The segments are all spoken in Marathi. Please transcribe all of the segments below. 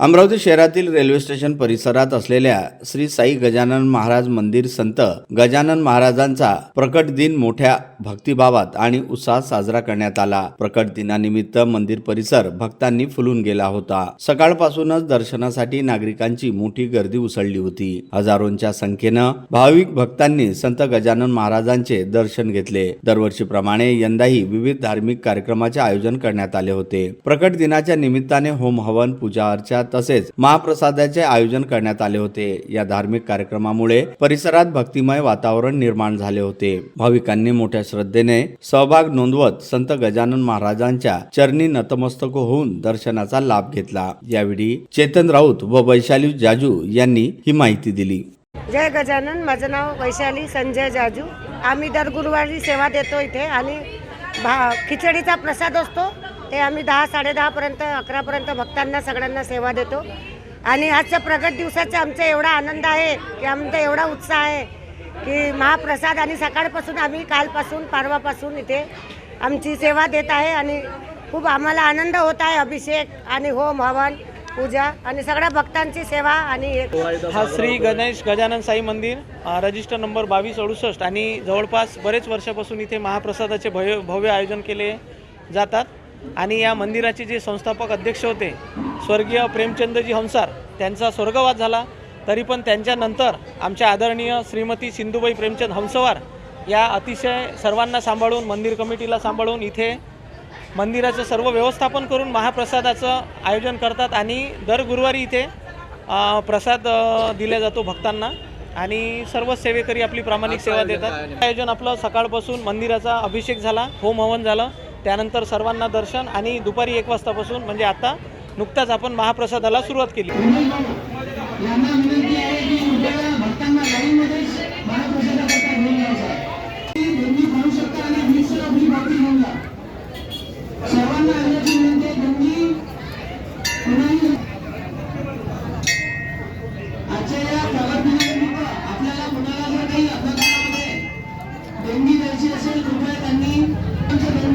अमरावती शहरातील रेल्वे स्टेशन परिसरात असलेल्या श्री साई गजानन महाराज मंदिर संत गजानन महाराजांचा प्रकट दिन मोठ्या भक्तिभावात आणि उत्साहात साजरा करण्यात आला. प्रकट दिनानिमित्त मंदिर परिसर भक्तांनी फुलून गेला होता. सकाळपासूनच दर्शनासाठी नागरिकांची मोठी गर्दी उसळली होती. हजारोंच्या संख्येनं भाविक भक्तांनी संत गजानन महाराजांचे दर्शन घेतले. दरवर्षीप्रमाणे यंदाही विविध धार्मिक कार्यक्रमाचे आयोजन करण्यात आले होते. प्रकट दिनाच्या निमित्ताने होम हवन पूजा अर्चा तसेच महाप्रसादाचे आयोजन करण्यात आले होते. या धार्मिक कार्यक्रमामुळे परिसरात भक्तिमय वातावरण निर्माण झाले होते. भाविकांनी मोठ्या श्रद्धेने सहभाग नोंदवत संत गजानन महाराजांच्या चरणी नतमस्तक होऊन दर्शनाचा लाभ घेतला. यावेळी चेतन राऊत व वैशाली जाजू यांनी ही माहिती दिली. जय गजानन माझं नाव वैशाली संजय जाजू. आम्ही दर गुरुवारी सेवा देतो इथे आणि भा खिचडीचा प्रसाद असतो. ते आम्ही दहा साडेदहापर्यंत अकरापर्यंत भक्तांना सगळ्यांना सेवा देतो. आणि आजच्या प्रगत दिवसाचा आमचा एवढा आनंद आहे की आमचा एवढा उत्साह आहे की महाप्रसाद आणि सकाळपासून आम्ही कालपासून पारवापासून इथे आमची सेवा देत आहे आणि खूप आम्हाला आनंद होत आहे अभिषेक आणि होम हवन पूजा आणि सगळ्या भक्तांची सेवा आणि हा. श्री गणेश गजानन साई मंदिर रजिस्टर नंबर बावीस अडुसष्ट आणि जवळपास बरेच वर्षापासून इथे महाप्रसादाचे भव्य भव्य आयोजन केले जातात. आणि या मंदिराचे जे संस्थापक अध्यक्ष होते स्वर्गीय प्रेमचंदजी हंसार त्यांचा स्वर्गवास झाला. तरी पण त्यांच्यानंतर आमच्या आदरणीय श्रीमती सिंधुबाई प्रेमचंद हंसवार या अतिशय सर्वांना सांभाळून मंदिर कमिटीला सांभाळून इथे मंदिराचं सर्व व्यवस्थापन करून महाप्रसादाचं आयोजन करतात आणि दर गुरुवारी इथे प्रसाद दिला जातो भक्तांना. आणि सर्व सेवेकरी आपली प्रामाणिक सेवा देतात. आयोजन? आपलं सकाळपासून मंदिराचा अभिषेक झाला होम हवन झालं. त्यानंतर सर्वांना दर्शन आणि दुपारी एक वाजतापासून म्हणजे आता नुकताच आपण महाप्रसादाला सुरुवात केली. यांना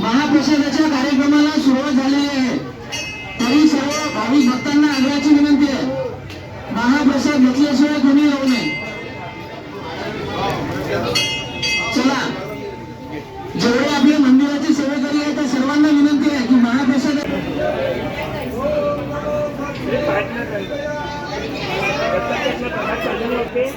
महाप्रसादाच्या कार्यक्रमाला सुरुवात झालेली आहे. रुपये